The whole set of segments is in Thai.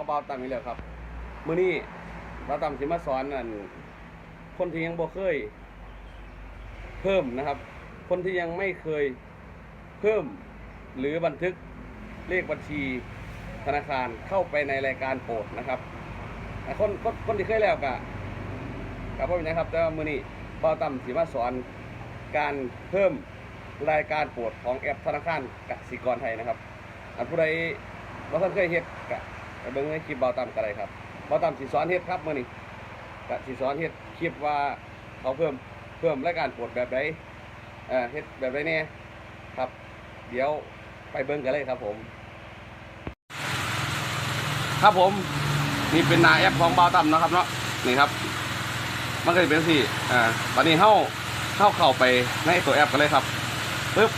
อีกแล้วครับมื้อนี้เราตามสิมาสอนอันคนที่ยังบ่เคย เพิ่มนะครับ คนที่ยังไม่เคยเพิ่มหรือบันทึกเลขบัญชีธนาคารเข้าไปในรายการโปรดนะครับอ่คนคนคนที่เคยแล้วกะกับพ่อเป็นนะครับ แต่ว่ามื้อนี้เบาต่ำสิมาสอนการเพิ่มรายการโปรดของแอปธนาคารกสิกรไทยนะครับ อันผู้ใดบ่ท่านเคยเฮ็ดกะ เบิ่งในคลิปเบาต่ำกันเลยครับเบาต่ำสิสอนเฮ็ดครับมื้อนี้กะสิสอนเฮ็ดคลิปว่าเขาเพิ่มเพิ่มรายการปรดแบบใดเอ่อเฮ็ดแบบใดแน่ครับ เดี๋ยวไปเบิ่งกันเลยครับผม ครับผมนี่เป็นนาแอปของเบาต่ำนะครับเนาะนี่ครับ มันก็จะเป็นสิอ่าตอนนี้เข้าเข้าเข้าไปในตัวแอปกันเลยครับปึ๊บ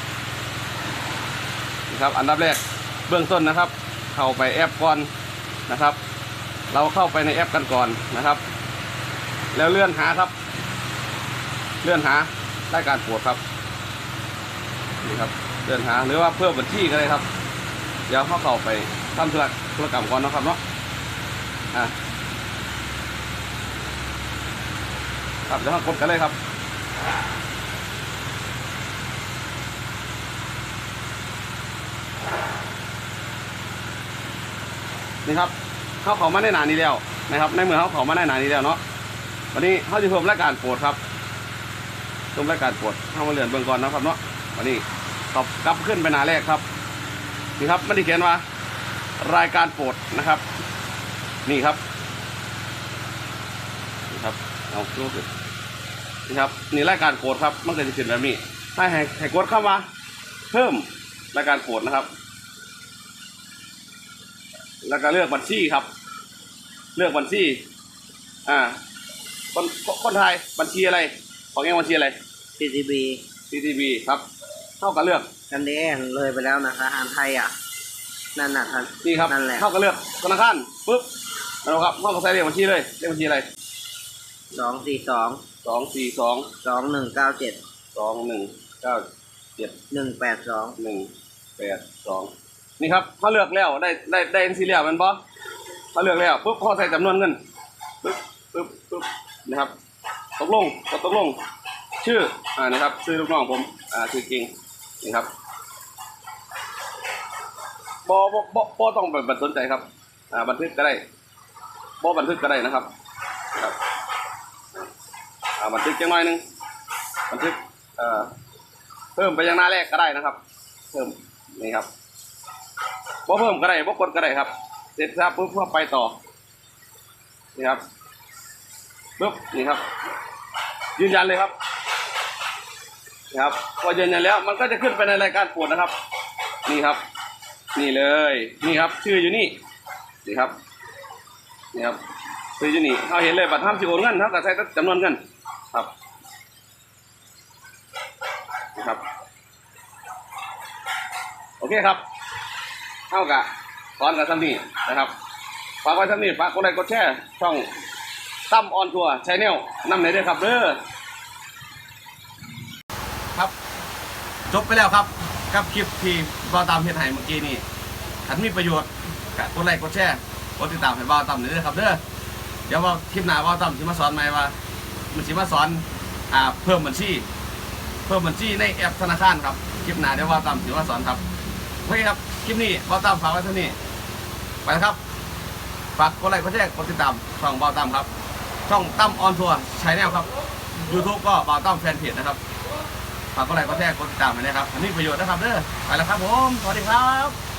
นี่ครับ อันดับแรกเบื้องต้นนะครับ เข้าไปแอปก่อน นะครับ เราเข้าไปในแอปกันก่อนนะครับ แล้วเลื่อนหาครับ เลื่อนหารายการปวดครับนี่ครับเลื่อนหาหรือว่าเพิ่มบัญชีก็ได้ครับ เดี๋ยวเข้าเข้าไปทำธุรธุรกรรมก่อนนะครับเนาะอะครับเดี๋ยวเรากดกันเลยครับ นี่ครับเขาเขามาในหนานี้แล้วนะครับ ในเมืองเขาเขามาในหนานี้แล้วเนาะวันนี้เขาจะเพิ่มรายการโปรดครับเพิ่มรายการโปรดเข้ามาเรียนเบื้องก่อนนะครับเนาะวันนี้ขอบกลับขึ้นไปหนาแรกครับนี่ครับไม่ได้เขียนว่ารายการโปรดนะครับ นี่ครับนี่ครับเอาลูกสินี่ครับนี่รายการโปรดครับมันก็จะขึ้นแบบนี้ให้ให้ให้กดเข้ามา เพิ่มรายการโปรดนะครับ แล้วก็เลือกบัญชีครับ เลือกบัญชี อ่า คนคนไทยบัญชีอะไร ของเองบัญชีอะไร CCB CTB ครับ เท่ากับเลือกกันเด้เลยไปแล้วนะคะอาหารไทยอะ นั่นน่ะท่านนี่ครับนั่นแหละเท่ากับเลือกธนาคารปุ๊บแล้วครับเท่ากับใส่เลขบัญชีเลยเลขบัญชีอะไรสองสี่สองสองสี่สองสองหนึ่งเก้าเจ็ดสองหนึ่งเก้าเจ็ดหนึ่งแปดสองหนึ่งแปดสอง นี่ครับเขาเลือกแล้วได้ได้ได้เอ็นซีเรียมันปะเขาเลือกแล้วปุ๊บเขาใส่จำนวนเงินปุ๊บปุ๊บปุ๊บนะครับตกลงกดตกลง ชื่ออ่านะครับชื่อลูกน้องผมอ่าชื่อจริงนี่ครับบอบอบอบอต้องแบบสนใจครับอ่าบันทึกก็ได้บอบันทึกก็ได้นะครับครับอ่าบันทึกจังหน่อยหนึงบันทึกเอ่อเพิ่มไปยังหน้าแรกก็ได้นะครับ เพิ่มนี่ครับ บ่เพิ่มก็ได้บ่กดก็ได้ครับ เสร็จแล้วปุ๊บก็ไปต่อ นี่ครับปุ๊บนี่ครับ ยืนยันเลยครับนี่ครับพอยืนยันแล้วมันก็จะขึ้นไปในรายการปวดนะครับ นี่ครับ นี่เลย นี่ครับ ชื่ออยู่นี่นี่ครับนี่ครับชื่ออยู่นี่เขาเห็นเลยบัตรห้ามสิโอนเงินเท่ากับใช้จำนวนเงินครับนะครับ โอเคครับ เท่ากับตอนกับซัมนี่นะครับฝากไว้ซัมนี่ฝากกดไลค์กดแชร์ช่องตั้มออนทัวร์ชแนลนำไหนด้วยครับเด้อครับ จบไปแล้วครับ กับคลิปที่บอตามเฮ็ดให้เมื่อกี้นี่ขันมีประโยชน์ก็กดไลค์กดแชร์กดติดตามให้บอตามหน่อยด้อครับเด้อเดี๋ยวว่าคลิปหน้าบอตามสิมาสอนใหมว่า มันสิมาสอนอ่าเพิ่มบัญชี เพิ่มบัญชีในแอปธนาคารครับคลิปหน้าเดี๋ยวว่าตามถือว่าสอนครับ โอเคครับ คลิปนี้เบาตามฝากไว้เท่านี้ ไปนะครับ ฝากกดไลค์กดแชร์กดติดตามช่องเบาตั้มครับ ช่องตั้มออนทัวร์ชแนลครับ YouTube ก็เบาตั้มแฟนเพจนะครับ ฝากกดไลค์กดแชร์กดติดตามไปนะครับ อันนี้ประโยชน์นะครับเด้อ ไปแล้วครับผม สวัสดีครับ